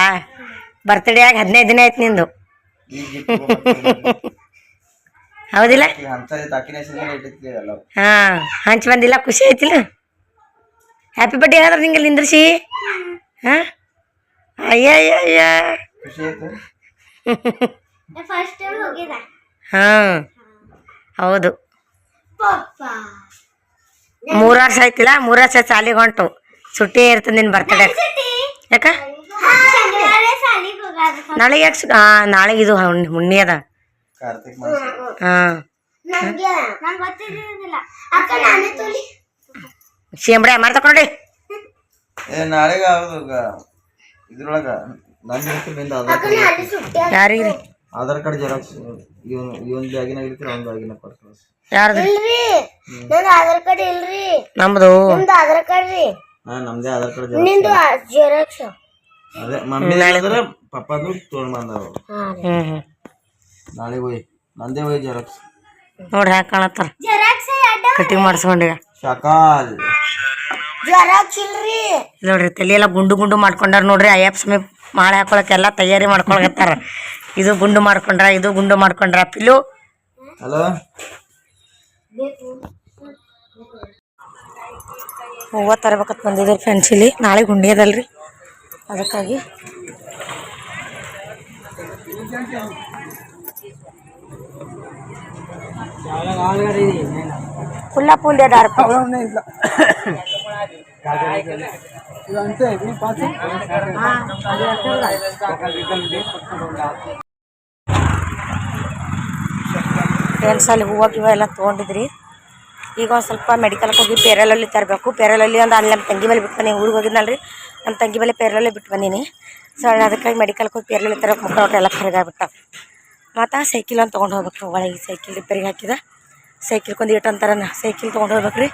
ಬರ್ತಡೇ ಆಗಿ ಹದಿನೈದು ದಿನ ಆಯ್ತು ನಿಂದು. ಹೌದಿಲ್ಲ? ಹಾಂ ಹಂಚಿ ಬಂದಿಲ್ಲ ಖುಷಿ ಆಯ್ತಿಲ್ಲ. ಹ್ಯಾಪಿ ಬರ್ಡೇ ಹೇಳಿದ್ರೆ ನಿಂಗೆ ನಿಂದ್ರಿಸಿ ಹಾಂ? ಅಯ್ಯ ಅಯ್ಯ ಅಯ್ಯ. ಫಸ್ಟ್ ಟೈಮ್ ಹೋಗಿದ ಹಾಂ ಹೌದು. ಮೂರು ವರ್ಷ ಆಯ್ತಿಲ್ಲ ಮೂರು ವರ್ಷ ಸಾಲಿಗೆ ಹೊಂಟು. ಸುಟ್ಟಿ ಇರ್ತದೆ ನಿನ್ನ ಬರ್ತಡೇ ಯಾಕ? ನಾಳೆ ಯಾಕೆ ಸು ಹಾಂ ನಾಳೆಗೆ ಇದು ಹುಣ್- ಹುಣ್ಣಿ ಅದ. ಹಾಂ. ಶೇಂಬ್ರೆ ನಾಳೆ ನಾಳೆಗೆ ಹೌದು ಗ- ಇದ್ರೊಳಗ ನನ್ನ ಹೆಸರು ನಿಂದ ಯಾರಿಗೆ ಆಧಾರ್ ಕಾರ್ಡ್ ಜೆರಾಕ್ಸ್ ಇವನ್ ಇವನ್ ಬ್ಯಾಗಿನ ಇರ್ತೀರ ಅವ್ನ ಬ್ಯಾಗಿನ ಪರ್ಸ್ ಯಾರ್ದು? ಇಲ್ರಿ. ನಂದು ಆಧಾರ್ ಕಾರ್ಡ್ ಇಲ್ರಿ. ನಿಮ್ದು. ಆಧಾರ್ ಕಾರ್ಡ್ ರೀ. ಹಾ ನಮ್ದೇ ಆಧಾರ್ ಕಾರ್ಡ್ ಜೆರಾಕ್ಸ್ ನಿಂದು ಜೆರಾಕ್ಸ್. ಅದೇ ಮಮ್ಮಿ ಪಪ್ಪದು ತೊಗೊಂಡ್ ನಾಳೆಗೆ ಹೋಯ್ ನಂದೇ ಹೋಯ್ ಜೆರಾಕ್ಸ್. ನೋಡ್ರಿ ಹ್ಯಾಕೆ ಕಾಣತ್ತಾರ. ಜೆರಾಕ್ಸ್ ಅಡ್ಡ ಕಟಿಂಗ್ ಮಾಡಿಸ್ಕೊಂಡೀಗ ಶಕಾಲ್ ಜೆರಾಕ್ಸ್ ಚಿಲ್ರಿ. ನೋಡ್ರಿ ತಲೆ ಎಲ್ಲ ಗುಂಡು ಗುಂಡು ಮಾಡ್ಕೊಂಡಾರ ನೋಡ್ರಿ ಅಯ್ಯಪ್ಪ ಸ್ವಾಮಿ ಮಾಳೆ ಹಾಕೊಳಕ್ ಎಲ್ಲ ತಯಾರಿ ಮಾಡ್ಕೊಳಕತ್ತಾರ. ಇದು ಗುಂಡು ಮಾಡ್ಕೊಂಡ್ರ ಇದು ಗುಂಡು ಮಾಡ್ಕೊಂಡ್ರ. ಪಿಲು. ಹಲೋ. ಹೂವ ತರಬೇಕಂತ ಬಂದಿದ್ರಿ ಫ್ರೆಂಡ್ಸ್ ಇಲ್ಲಿ. ನಾಳೆ ಗುಂಡಿ ಅದಲ್ರಿ. ಅದಕ್ಕಾಗಿ. ಫುಲ್ಲ ಫುಲ್ ಅದಾರ ಫ್ರೆಂಡ್ಸ್ ಅಲ್ಲಿ ಹೂವು ಗಿವ ಎಲ್ಲ ತೊಗೊಂಡಿದ್ರಿ? ಈಗ ಒಂದು ಸ್ವಲ್ಪ ಮೆಡಿಕಲ್ಗೆ ಹೋಗಿ ಪೇರಲಲ್ಲಿ ತರಬೇಕು. ಪೇರಲಲ್ಲಿ ಒಂದು ಅಲ್ಲಿ ನಮ್ಮ ತಂಗಿ ಮೇಲೆ ಬಿಟ್ಟು ಬನ್ನಿ ಊರಿಗೆ ಹೋಗಿದ್ನಲ್ರಿ. ನಮ್ಮ ತಂಗಿ ಮೇಲೆ ಪೇರಲಲ್ಲಿ ಬಿಟ್ಟು ಬಂದೀನಿ. ಸೊ ಅದಕ್ಕಾಗಿ ಮೆಡಿಕಲ್ಗೆ ಹೋಗಿ ಪೇರಲಲ್ಲಿ ತರಬೇಕು. ಒಟ್ಟು ಎಲ್ಲ ಕರಗಾಗ್ಬಿಟ್ಟ ಮತ್ತು ಸೈಕಿಲ್ ಒಂದು ತೊಗೊಂಡು ಹೋಗ್ಬೇಕು ಒಳಗೆ ಸೈಕಿಲ್ ರಿಪೇರಿಗೆ ಹಾಕಿದ ಸೈಕಿಲ್ಗೆ ಒಂದು ಇಟ್ಟು ಅಂತಾರನ ಸೈಕಿಲ್ ತೊಗೊಂಡು ಹೋಗ್ಬೇಕು ರೀ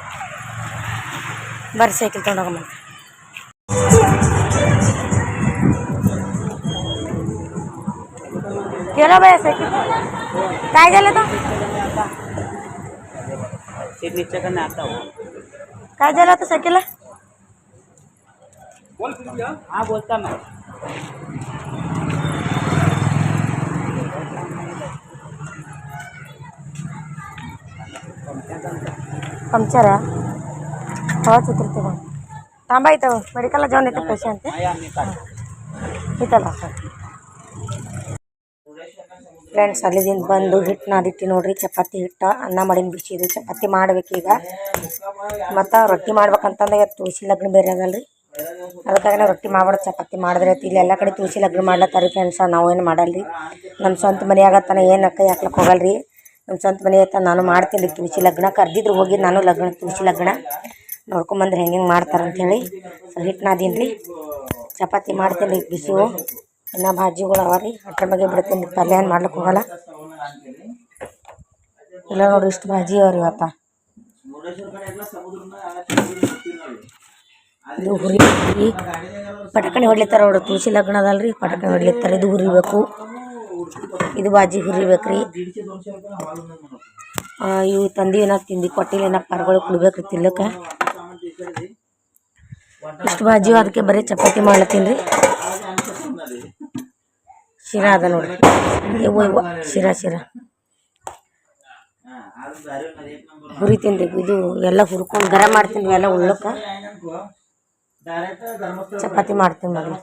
ಬರ್ರಿ ಸೈಕಿಲ್ ತೊಗೊಂಡು ಹೋಗಮ್ಮ केला भैया साइकिल काय झालं तो सीट नीचे करने आता हूँ काय झालं होतं सायकलला हाँ बोलता मैं पंक्चर आहे हवाच उतरते मग ಪಂಚರ ಹೋ ಚಿತ್ರ ತಾಂಬ ಐತವ ಮೆಡಿಕಲ್ ಜಾನ್ ಐತೆ ಪೇಷಂಟ್. ಐತಲ್ಲ? ಫ್ರೆಂಡ್ಸ್ ಅಲ್ಲಿದಿಂದ ಬಂದು ಹಿಟ್ಟು ನಾದಿಟ್ಟು ನೋಡ್ರಿ. ಚಪಾತಿ ಹಿಟ್ಟು, ಅನ್ನ ಮಾಡಿನ ಬಿಸಿದು ಚಪಾತಿ ಮಾಡ್ಬೇಕೀಗ ಮತ್ತು ರೊಟ್ಟಿ ಮಾಡ್ಬೇಕಂತಂದಾಗ ತುಳಸಿ ಲಗ್ನ ಬೇರೆ ಆಗಲ್ರಿ. ಅದಕ್ಕಾಗಿ ನಾವು ರೊಟ್ಟಿ ಮಾಡ್ಬೋದು ಚಪಾತಿ ಮಾಡಿದ್ರೆ ಇಲ್ಲಿ ಎಲ್ಲ ಕಡೆ ತುಳಸಿ ಲಗ್ನ ಮಾಡ್ಲತ್ತಾರಿ ಫ್ರೆಂಡ್ಸ ನಾವೇನು ಮಾಡಲ್ರಿ? ನಮ್ಮ ಸ್ವಂತ ಮನೆಯಾಗತ್ತಾನ ಏನು ಅಕ್ಕ ಯಾಕ್ಲಕ್ಕೆ ಹೋಗಲ್ರಿ? ನಮ್ಮ ಸ್ವಂತ ಮನೆ ಆಯ್ತ ನಾನು ಮಾಡ್ತೀನಿ, ತುಳಸಿ ಲಗ್ನ. ಕರ್ದಿದ್ರು ಹೋಗಿ ನಾನು ಲಗ್ನ, ತುಳಸಿ ಲಗ್ನ. ನೋಡ್ಕೊಂಬಂದ್ರೆ ಹೆಂಗೆ ಹೆಂಗೆ ಮಾಡ್ತಾರೆ ಅಂಥೇಳಿ ಹಿಟ್ಟು ನಾದೀನಿ ರೀ ಚಪಾತಿ ಮಾಡ್ತೀನಿ ರೀ ಬಿಸಿ ಇನ್ನು ಭಾಜಿಗಳು ಅವ ರೀ. ಅದ್ರ ಬಗ್ಗೆ ಬಿಡ್ತೀನಿ ಪಲ್ಯ ಏನು ಮಾಡ್ಲಿಕ್ಕೆ ಹೋಗಲ್ಲ. ಇಲ್ಲ ನೋಡಿ ಇಷ್ಟು ಭಾಜಿ ಅವ್ರಿ ಇವತ್ತ. ಇದು ಹುರಿ ಹುರಿ ಪಟಕಣಿ ಹೊಡ್ಲಿತ್ತಾರ ನೋಡ್ರಿ ತುಳಸಿ ಲಗ್ನ ರೀ ಪಟಕಣಿ ಹೊಡ್ಲಿತ್ತಾರ. ಇದು ಹುರಿಬೇಕು. ಇದು ಬಾಜಿ ಹುರಿಬೇಕ್ರಿ ಇವು ತಂದಿ ನಾವು ತಿಂದು, ಕೊಟ್ಟಿಲ್ಲ ಪರ್ಗಳು ಕುಡ್ಬೇಕ್ರಿ ತಿನ್ಲಕ್ಕೆ. ಇಷ್ಟು ಬಾಜಿ ಅದಕ್ಕೆ ಬರೀ ಚಪಾತಿ ಮಾಡ್ಲತ್ತೀನಿ ರೀ. ಶಿರಾ ಅದ ನೋಡ್ರಿ. ಇವು ಶಿರಾ ಶಿರಾ. ಹುರಿ ತಿನ್ರಿ ಇದು ಎಲ್ಲ ಹುರ್ಕೊಂಡು ಗರ ಮಾಡ್ತೀನಿ ಎಲ್ಲ ಉಳ್ಳಕ್ಕೆ ಚಪಾತಿ ಮಾಡ್ತೀನಿ ಮೊದಲು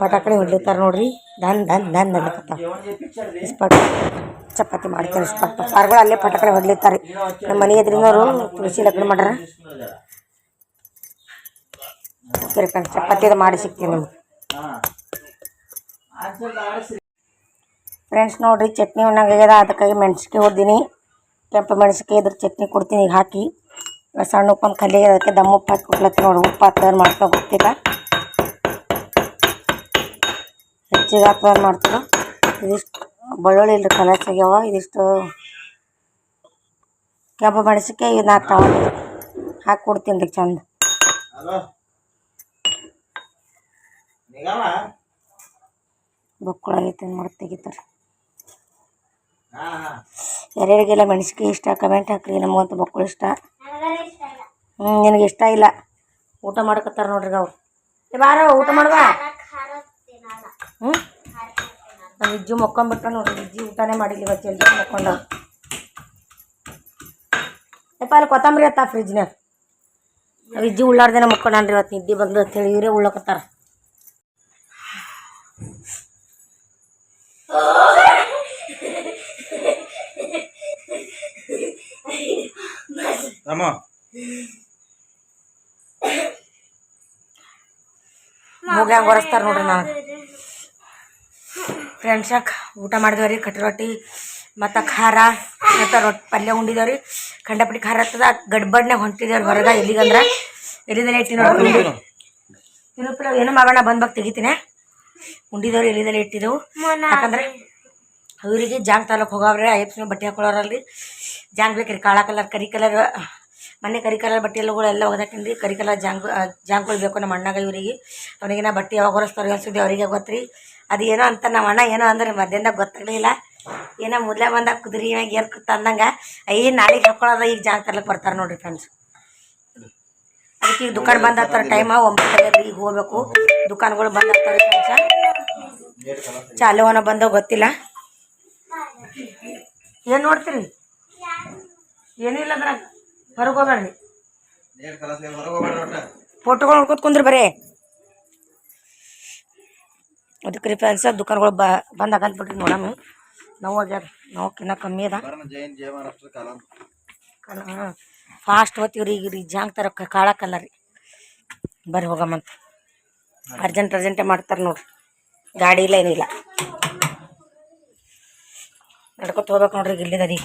ಪಟಾಕಿ ಹೊಡ್ಲಿತ್ತಾರ ನೋಡ್ರಿ. ದನ್ ದನ್ ದನ್ ದನ್ಕತ್ತಾವ ಇಸ್ಪಟ್. ಚಪಾತಿ ಮಾಡ್ತಾರೆ ಇಸ್ಪಟ್. ಪಾರ್ಗಳು ಅಲ್ಲೇ ಪಟಾಕಿ ಹೊಡ್ಲಿತ್ತಾರೆ ನಮ್ಮ ಮನೆ ಎದ್ರಿನವರು ತುಳಸಿ ಲಗ್ನ ತಿರ್ಕೊಂಡು ಚಪಾತಿ ಅದು ಮಾಡಿ ಸಿಗ್ತೀವಿ ನಿಮ್ಗೆ. ಫ್ರೆಂಡ್ಸ್ ನೋಡ್ರಿ ಚಟ್ನಿ ಉಣ್ಣಾಗ್ಯದ ಅದಕ್ಕಾಗಿ ಮೆಣಸಿನ್ಕಾಯಿ ಹೊಡ್ದೀನಿ. ಕೆಂಪು ಮೆಣಸಿನ್ಕಾಯಿ ಇದ್ರ ಚಟ್ನಿ ಕೊಡ್ತೀನಿ ಈಗ ಹಾಕಿ. ಸಣ್ಣ ಉಪ್ಪೊಂದು ಕಲ್ಲಿ ಅದಕ್ಕೆ ದಮ್ಮ ಉಪ್ಪು ಹಾಕಿ ಕೊಡ್ಲತ್ತಿ ನೋಡಿ. ಉಪ್ಪು ಹಾಕ್ತಾರೆ ಮಾಡ್ತಾ ಗೊತ್ತಿಲ್ಲ? ಹೆಚ್ಚಿಗೆ ಹಾಕ್ತಾರೆ ಮಾಡ್ತಾರೆ ಇದಿಷ್ಟು ಬೆಳ್ಳುಳ್ಳಿ ಇಲ್ರಿ ಕಲರ್ಸ್ ಆಗ್ಯಾವ ಇದಿಷ್ಟು ಕೆಂಪು ಮೆಣಸಿಕಾಯಿ ಇದು ನಾಲ್ಕು ಟಮಾಟ ಹಾಕಿ ಕೊಡ್ತೀನಿ ರೀ ಚಂದ. ನಿಗಮ? ಬೊಕ್ಕಳಾಗೈತೆ ಮಾಡಿ ತೆಗಿತಾರೆ. ಯಾರ್ಯಾರಿಗೆಲ್ಲ ಮೆಣಸಿನ್ಕಾಯಿ ಇಷ್ಟ, ಕಮೆಂಟ್ ಹಾಕ್ರಿ, ನಮಗಂತೂ ಮಕ್ಕಳು ಇಷ್ಟ. ಹ್ಞೂ ನಿನಗೆ ಇಷ್ಟ ಇಲ್ಲ? ಊಟ ಮಾಡ್ಕೊತಾರ ನೋಡ್ರಿ ಅವ್ರು. ಬಾರ, ಊಟ ಮಾಡುವ? ಹ್ಞೂ ನಮ್ಮ ಇಜ್ಜು ಮಕ್ಕೊಂಬಿಟ್ಟ ನೋಡ್ರಿ, ಇಜ್ಜಿ ಊಟನೇ ಮಾಡಿಲ್ಲ ಇವತ್ತು ಜಲ್ದಿ ಮಕ್ಕೊಂಡ. ಯಪ್ಪ ಅಲ್ಲಿ ಕೊತ್ತಂಬರಿ ಅತ್ತ ಫ್ರಿಜ್ನಾಗ ಇಜ್ಜಿ ಉಳ್ಳಾರ್ದೇನೆ ಮಕ್ಕೊಂಡ್ರಿ ಇವತ್ತು, ನಿದ್ದೆ ಬಂದು ಅಂತೇಳಿ ಇವರೇ ಉಳ್ಳಕತ್ತಾರ. ತಮ್ಮ ಮೂಗ್ಯಾಗ ಒರೆಸ್ತಾರ ನೋಡ್ರಿ ನಾನು ಫ್ರೆಂಡ್ಸಾಗ ಊಟ ಮಾಡಿದೇವೆ ರೀ? ಕಟ್ಟಿ ರೊಟ್ಟಿ ಮತ್ತು ಖಾರ ಮತ್ತು ರೊಟ್ಟಿ ಪಲ್ಯ ಉಂಡಿದೇವೆ ರೀ. ಖಂಡಪಟ್ಟಿ ಖಾರ ಹತ್ತದ ಗಡ್ಬಡ್ನಾಗ ಹೊಂಟಿದೇವ್ರಿ ಹೊರಗೆ ಎಲ್ಲಿಗಂದ್ರೆ ಎಲ್ಲಿಂದಲೇ ಇಟ್ಟಿ ನೋಡಿ ಏನು ಏನೋ ಮಾಡೋಣ ಬಂದ್ಬಾಗ ತೆಗಿತೀನಿ. ಉಂಡಿದವ್ರು ಎಲ್ಲಿದಲ್ಲೇ ಇಟ್ಟಿದ್ದೆವು ಯಾಕಂದ್ರೆ ಅವರಿಗೆ ಜಾಂಗ್ ತಾಲೂಕು ಹೋಗವ್ರೆ ಐಪ್ಸಿನ ಬಟ್ಟೆ ಹಾಕೊಳ್ಳೋರಲ್ಲಿ. ಜಾಂಗ್ ಬೇಕ್ರಿ, ಕಾಳ ಕಲರ್, ಕರಿ ಕಲರ್ ಮನೆ ಕರಿ ಕಲರ್ ಬಟ್ಟೆ ಎಲ್ಲಗಳು ಎಲ್ಲ ಒಗದಾಕಿನ್ರಿ ಕರಿ ಕಲರ್ ಜಾಂಗ್ ಜಾಂಗ್ಗಳು ಬೇಕು ನಮ್ಮ ಅಣ್ಣಗ ಇವರಿಗೆ. ಅವನಿಗೆ ನಾ ಬಟ್ಟೆ ಯಾವಾಗ ಹೊರಸ್ತಾರೆ ಅನ್ಸಿದ್ವಿ ಅವರಿಗೆ ಗೊತ್ತ್ರಿ. ಅದು ಏನೋ ಅಂತ ನಮ್ಮ ಅಣ್ಣ ಏನೋ ಅಂದ್ರೆ ಮಧ್ಯಾಹ್ನದಾಗ ಗೊತ್ತಾಗಲಿಲ್ಲ. ಏನೋ ಮೊದಲೇ ಬಂದಾಗ ಕುದುರೆ ಏನು ಕೂತ ಅಂದಂಗೆ ಅಯ್ಯ ನಾಳೆಗೆ ಹಾಕೊಳ್ಳೋದ ಈಗ ಜಾಂಗ್ ತರ್ಲಕ್ಕೆ ಬರ್ತಾರೆ ನೋಡ್ರಿ ಫ್ರೆಂಡ್ಸ್ ಅದಕ್ಕೆ ಈಗ ದುಕಾನ್ ಬಂದ ಹತ್ತಾರ ಟೈಮ್ ಒಂಬತ್ತು ಈಗ ಹೋಗ್ಬೇಕು. ದುಕಾನ್ಗಳು ಬಂದ್ ಹತ್ತಾರ ಫ್ರೆಂಡ್ಸ ಚಾಲುವನ ಬಂದವ ಗೊತ್ತಿಲ್ಲ. ಏನು ನೋಡ್ತೀರಿ? ಏನಿಲ್ಲ ಅದ್ರಾಗ. ಹೊರಗೆ ಹೋಗ್ರಿ ಫೋಟೋಗಳು ನೋಡ್ಕೊತ ಕುಂದ್ರಿ ಬರೇ. ಅದಕ್ಕೆ ರೀ ಫ್ರೆಂಡ್ಸ ದುಕಾನ್ಗಳು ಬ ಬಂದ್ ಹಾಕಂತ ಬಿಡ್ರಿ ನೋಡಮ್ಮ ನಾವು ನೋವು ಕಿನ್ನ ಕಮ್ಮಿ ಅದ. ಫಾಸ್ಟ್ ಹೋಗ್ತೀವಿ ರೀ ಈಗ ರೀ ಜಾಂಗ್ ತರ ಕಾಳಕ್ಕಲ್ಲ ರೀ. ಬರ್ರಿ ಹೋಗಮ್ಮಂತ ಅರ್ಜೆಂಟ್ ಅರ್ಜೆಂಟೇ ಮಾಡ್ತಾರೆ ನೋಡ್ರಿ. ಗಾಡಿ ಇಲ್ಲ ಏನಿಲ್ಲ. ನಡ್ಕೊತ ಹೋಗ್ಬೇಕು ನೋಡ್ರಿ ಈಗ ಇಲ್ಲಿಂದ ರೀ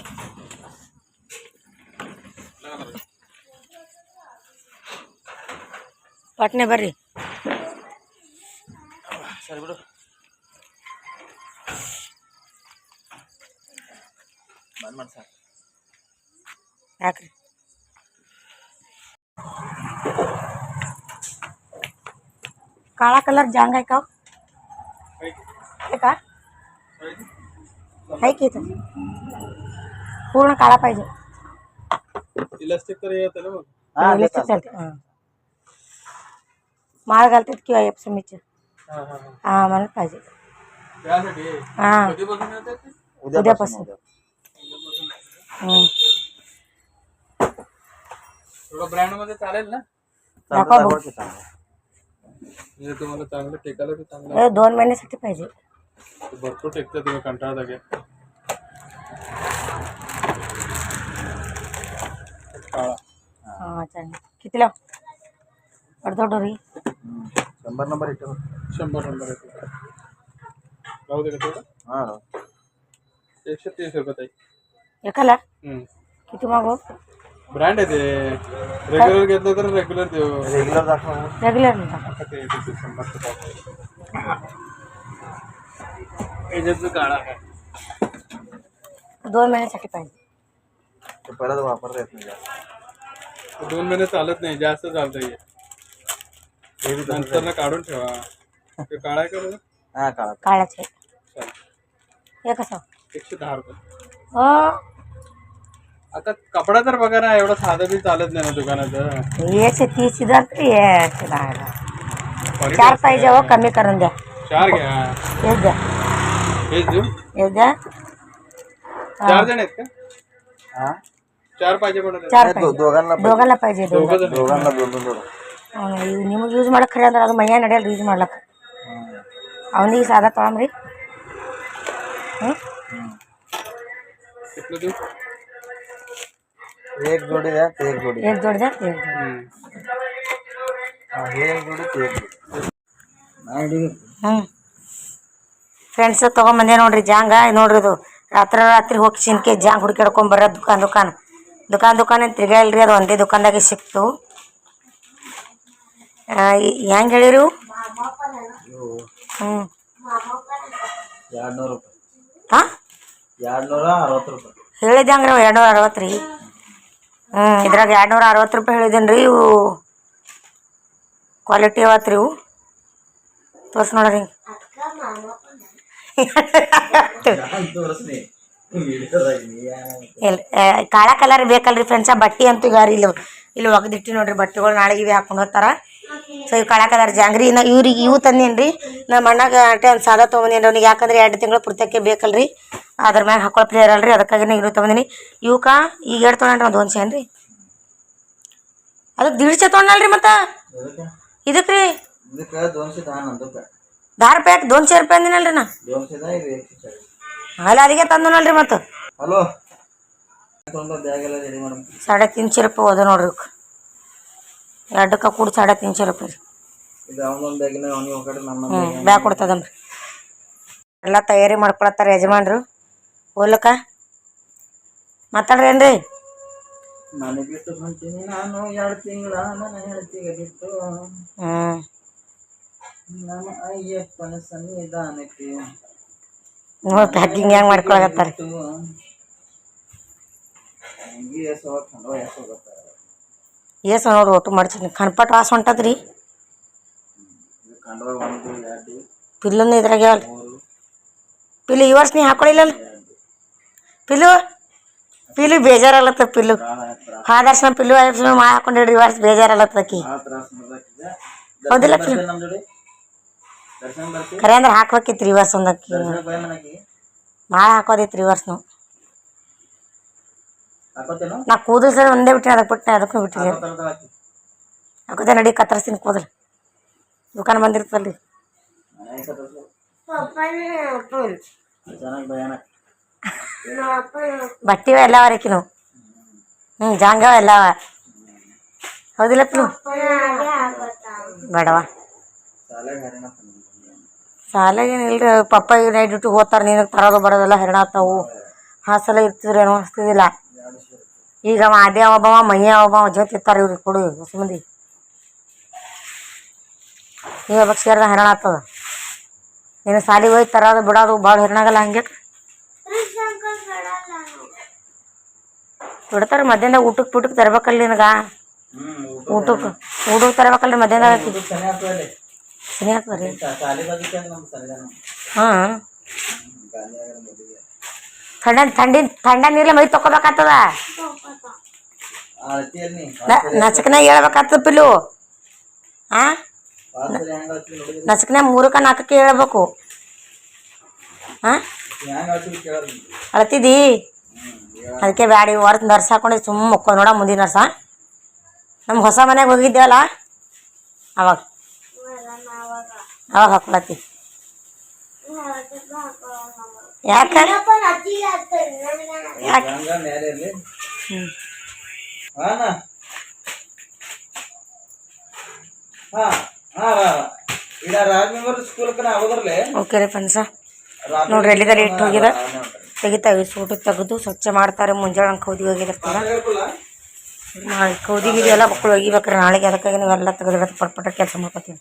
ಪಟ್ನೆ ಬರ್ರಿ ಸರಿ ಬಿಡು ಬಂದ್ ಮಾಡಿ ಸರ್ ಯಾಕ್ರಿ काळा कलर जांग आहे का हो? आहे का आहे की इथं? पूर्ण काळा पाहिजे. इलास्टिक तर येतं ना मग. हा व्यवस्थित चालते. हां. माळ घालतात किंवा एफ समीचे हा हा हा. हां मला पाहिजे. त्यासाठी हां. कधीपासून येतात ते? उद्यापासून. हं. थोडं ब्रँडमध्ये चालेल ना? दाखवा भाऊ. म्हणजे तुम्हाला चांगलं टेकायला बी चांगलं हे दोन महिन्यासाठी पाहिजे. भरपूर टेकतं तुम्ही काळा. हां चालेल. कितीला? अर्धवट ರೀ शंभर नंबर इथे शंभर नंबर आहे राहू दे का तेवढं? हा एकशे तीस रुपये ताई. एकाला हम्म. किती मागू? ब्रँड आहे ते. रेग्युलर घेतलं तर रेग्युलर देऊ. रेग्युलर दाखवा. रेग्युलर नाही आता ते किती शंभरचं पाव याच्यातलं काळा आहे दोन महिन्यासाठी पाहिजे. ते परत वापरता येत नाही जास्त. दोन महिने चालत नाही जास्त चालतं हे हे बी तसंच आहे. नंतर काढून ठेवा. ते काळा आहे का बघा हा काळा काळाच आहे चालेल. हे कसं? एकशे दहा रुपये. हो. आता कपडा तर बघा ना एवढं साधं बी चालत नाही ना दुकानात एकशे तीस एकशे दहा Quality चार. पाहिजे हो कमी करून द्या. चार घ्या हेच द्या हेच देऊ हेच द्या चार जण आहेत का हा चार पाहिजे पण चार नाही, दो- पाहिजे दोघांना पाहिजे. दोघांना पाहिजे दोघं दोघं जण दोघांना दोन दोन दोन ಇವು ನಿಮಗೆ ಯೂಸ್ ಮಾಡಕ್ಕೆ ಖರೆ ಅಂದ್ರೆ ಅದು ಮೈಯ ನಡೆಯಲ್ಲ ಯೂಸ್ ಮಾಡ್ಲಕ್ಕೆ ಅವನಿಗೆ ಸಾದಾ ತೊಗೊಂಬ್ರಿ ಹ್ಞೂ कितलं देऊ एक जोडी द्या ते एक जोडी एक जोड द्या एक जोड हम्म. हा, हे एक जोडी ते एक जोडी नाही ठीक ಹ್ಞೂ ಫ್ರೆಂಡ್ಸ್ ತೊಗೊಂಬಂದೆ ನೋಡ್ರಿ ಜಾಂಗ. ನೋಡ್ರಿ ಇದು ರಾತ್ರಿ ರಾತ್ರಿ ಹೋಗಿ ಚಿನ್ಕೆ ಜಾಂಗ್ ಹುಡ್ಕಾಡ್ಕೊಂಡ್ ಬರೋದು ದುಕಾನ್ ದುಕಾನ್. ದುಕಾನ್ ದುಕಾನ್ ಅಂತ ತಿರ್ಗಾಲ್ರಿ ಅದು ಒಂದೇ ದುಕಾನ್ದಾಗೆ ಸಿಕ್ತು. ಹೆಂಗೆ ಹೇಳಿರಿ? ಹ್ಞೂ ಹಾಂ? ಹೇಳಿದ್ದೆ ಹಂಗ್ರಿ ಎರಡು ನೂರ ಅರವತ್ತು ರೀ. ಹ್ಞೂ ಇದ್ರಾಗ ಎರಡು ನೂರ ಅರವತ್ತು ರೂಪಾಯಿ ಹೇಳಿದ್ದೇನೆ ರೀ ಇವು. ಕ್ವಾಲಿಟಿ ಅವತ್ತು ರೀ ಇವು. ತೋರ್ಸಿ ನೋಡ್ರಿ ನೀ ಕಾಳ ಕಲರ್ ಬೇಕಲ್ರಿ ಫ್ರೆಂಡ್ಸ ಬಟ್ಟೆ ಅಂತೂ ಈಗ ಇಲ್ಲಿ ಇಲ್ಲಿ ಒಗದಿಟ್ಟಿ ನೋಡ್ರಿ ಬಟ್ಟೆಗಳು ನಾಳೆ ಇವೆ ಹಾಕೊಂಡು ಹೋಗ್ತಾರ. ಸೊ ಇವು ಕಾಳ ಕಲರ್ ಜಾಂಗ್ರಿ. ನಾ ಇವ್ರಿಗೆ ಇವು ತಂದೇನಿ ರೀ ನಮ್ಮ ಅಣ್ಣಗ ಅಂಟೆ ಒಂದು ಸಾದಾ ತೊಗೊಂಡೇನಿ ಅವ್ನಿಗೆ ಯಾಕಂದ್ರೆ ಎರಡು ತಿಂಗಳು ಪುರ್ತಕ್ಕೆ ಬೇಕಲ್ರಿ. ಅದ್ರ ಮ್ಯಾಗ ಪ್ಲೇ ಇರಲ್ರಿ ಅದಕ್ಕಾಗಿ ಇವು ತೊಗೊಂಡಿನಿ ಇವಕ್ಕ ಈಗ ಎರಡು ತೊಗೊಂಡ್ರಿ ಒಂದು ಒಂದು ಸೇನ್ರಿ ಅದಕ್ಕೆ ದೀಡ್ಸೆ ತೊಗೊಂಡಲ್ರಿ ಮತ್ತೆ? ಇದಕ್ಕೆ ರೀ ಇದಕ್ಕೆ दोनशे दहा नंतर ದಾ ರೂಪಾಯಿ ದೋನ್ಶೆ ರೂಪಾಯಿ ಅಂದಿನಲ್ರಿ ನಾ दोनशे दहा ಇದು एकशे चाळीस ಅಲ್ಲ ಅದಕ್ಕೆ ತಂದನಲ್ರಿ ಮತ್ತೆ ಹಲೋ ತೊಗೊಂಡು ಬ್ಯಾಗ್ ಎಲ್ಲ ರೆಡಿ ಮಾಡಿ ಸಾಡೆ ತೀನ್ಶೆ ರೂಪಾಯಿ ಹೋದ ನೋಡ್ರಿ ಇವಕ್ಕೆ ಎರಡಕ್ಕೆ ಕೂಡ ಸಾಡೆ ತೀನ್ಶೆ ರೂಪಾಯಿ ರೀ ಇದು ಅವನೊಂದು ಬ್ಯಾಗಿನ ಅವನಿಗೆ ಹೋಗಟ್ರೆ ನಮ್ಮ ಹ್ಞೂ ಬ್ಯಾಗ್ ಕೊಡ್ತದಮ್ರಿ ಎಲ್ಲ ತಯಾರಿ ಮಾಡ್ಕೊಳತ್ತಾರ ಯಜಮಾನ್ರು ಹೋಗ್ಲಕ್ಕ ಮಾತಾಡ್ರೇನ್ರಿ ಮನೆ ಬಿಟ್ಟು ಹೊಂಟೀನಿ ನಾನು ಎರಡು ತಿಂಗಳ ನನ್ನ ಹೆಂಡತಿಗೆ ಬಿಟ್ಟು ಹ್ಞೂ ನಮ್ಮ ಅಯ್ಯಪ್ಪನ ಸನ್ನಿಧಾನಕ್ಕೆ ನೋಡಿ ಪ್ಯಾಕಿಂಗ್ ಹೆಂಗೆ ಮಾಡ್ಕೊಳಕತ್ತಾರ? ಬಿಟ್ಟು ಹಂಗೆ ಎಸೋ ಖಂಡವ ಎಸೋ ಬರ್ತಾರೆ ಏಸ ನೋಡ್ರಿ ಒಟ್ಟು ಮಾಡ್ತೀನಿ ಕಣ್ಪಟ್ ವಾಸ ಹೊಂಟದ್ರಿ? ಇದು ಖಂಡವ ಒಂದು ಎರಡು ಪಿಲ್ಲುನು ಇದ್ರಾಗ ಯಾವಲ್ರಿ ಮೂರು. ಪಿಲ್ಲು ಈ ವರ್ಷ ನೀ ಹಾಕೊಳಿಲ್ಲಲ್ಲ? ಪಿಲ್ಲು ಪಿಲ್ಲು ಬೇಜಾರಲ್ಲತ್ತ ಪಿಲ್ಲು. ಭಾಳ ಹತ್ರ ಆದರ್ಶ ಪಿಲ್ಲು ಐದು ಮಾ ಹಾಕೊಂಡಿಡ್ರಿ ಈ ವರ್ಷ ಬೇಜಾರಲ್ಲತ್ತಕಿ ಭಾಳ ತ್ರಾಸ ಮಾಡ್ದಾಕಿದೆ ಹೌದಿಲ್ಲ ದರ್ಶನ ಖರೆ ಅಂದ್ರೆ ಹಾಕ್ಬೇಕಿತ್ತು ರಿವರ್ಸ್ ವರ್ಷ ಒಂದಕ್ಕಿ. ಭಾಳ ಹಾಕೋದಿತ್ತು ರಿವರ್ಸ್ನು ನಾ ಕೂದಲು ಸರ್ ಒಂದೇ ಬಿಟ್ಟಿನಿ ಅದಕ್ಕೆ ಬಿಟ್ಟಿನ ಅದಕ್ಕೂ ಹಾಕಿ ಹಾಕೋದೆ ನಡಿ ಕತ್ತರಿಸ್ತೀನಿ ಕೂದಲು. ದುಕಾನ್ ಬಂದಿರ್ತಲ್ರಿ ಬಟ್ಟೆ ಎಲ್ಲ ಅವರಕಿ ನಾವು ಹ್ಞೂ ಜಾಂಗವ ಎಲ್ಲ ಅವ. ಹೌದಿಲ್ಲ ಬೇಡವ? ಶಾಲೆಗೆ ಹರಿಣ ತಂದು ಸಾಲಾಗೇನು ಇಲ್ರಿ ಪಪ್ಪ ಈಗ ನೈಟ್ ಡ್ಯೂಟಿಗೆ ಹೋಗ್ತಾರೆ ನಿನಗೆ ತರೋದು ಬರೋದೆಲ್ಲ ಹೈರಾಣ ಹಾಸಲ ಇರ್ತಿದ್ರು ಇರ್ತಿದ್ರೇನೋ ಅನಿಸ್ತಿದ್ದಿಲ್ಲ. ಈಗ ಅವ ಅದೇ ಒಬ್ಬವ ಮಯ್ಯ ಒಬ್ಬವ ಜೊತೆ ಇರ್ತಾರೆ ಇವ್ರಿಗೆ ಕೊಡು ಮಂದಿ. ಈಗ ಒಬ್ಬ ಸೇರಿದ ಹೈರಾಣ ಆಗ್ತದ ನೀನು ಸಾಲಿಗೆ ಹೋಗಿ ತರೋದು ಬಿಡೋದು ಭಾಳ ಹೆಣ್ಣಾಗಲ್ಲ ಹಂಗೆ. ಬಿಡ್ತಾರೆ ಮಧ್ಯಾಹ್ನದಾಗ ಊಟಕ್ಕೆ ಪುಟಕ್ಕೆ ತರ್ಬೇಕಲ್ಲ ನಿನಗೆ? ಊಟಕ್ಕೆ ಊಟಕ್ಕೆ ತರ್ಬೇಕಲ್ರಿ ಮಧ್ಯಾಹ್ನದಾಗ ಸರಿ ಆಗ್ತದೆ ರೀ ಶಾಲೆ ಬಗ್ಗೆ ನಮ್ಮ ಸರಿದಾನ ಹಾಂ. ಥಂಡ ಥಂಡಿ ಥಂಡ ನೀರ್ಲೆ ಮೈ ತಗೋಬೇಕಾಗ್ತದ ನಚಕನ ಹೇಳ್ಬೇಕಾಗ್ತದ ಪಿಲ್ಲು? ಹಾಂ ನಚಕನ ಮೂರಕ್ಕ ನಾಲ್ಕಕ್ಕೆ ಹೇಳ್ಬೇಕು. ಹಾಂ ಹೆಂಗೆ ಅಳತಿ ಕೇಳೋದು. ಅಳ್ತಿದ್ದಿ ಅದಕ್ಕೆ ಬ್ಯಾಡಿ ಹೊರತು ನರ್ಸ್ ಹಾಕೊಂಡು ಸುಮ್ಮ ಮುಕ್ಕೋ ನೋಡ ಮುಂದಿನ ನರ್ಸ. ನಮ್ಮ ಹೊಸ ಮನೆಗೆ ಹೋಗಿದ್ದೇವಲ್ಲ ಅವಾಗ ಅವಾಗ ಹಾಕೊಳತಿ ಯಾಕ? ಹಂಗ ಓಕೆ ಫ್ರೆಂಡ್ಸ ನೋಡ್ರಿ ಎಲ್ಲಿದ್ದಾರೆ? ಇಟ್ಟು ಹೋಗಿದ? ತೆಗಿತಾವೆ ಸೂಟು ತೆಗೆದು ಸ್ವಚ್ಛ ಮಾಡ್ತಾರೆ ಮುಂಜಾನೆ ಕೌದಿ ಹೋಗಿದಿರ್ತಾರ ನಾಳೆ ಕೌದಿ ಗಿದಿ ಎಲ್ಲ ಮಕ್ಕಳು ಒಗಿಬೇಕ್ರಿ ನಾಳೆಗೆ ಅದಕ್ಕಾಗಿ ನೀವೆಲ್ಲ ತೆಗೆದಿಡೋದು ಪಟ್ಪಟ ಕೆಲಸ ಮಾಡ್ಕೊತೀವಿ.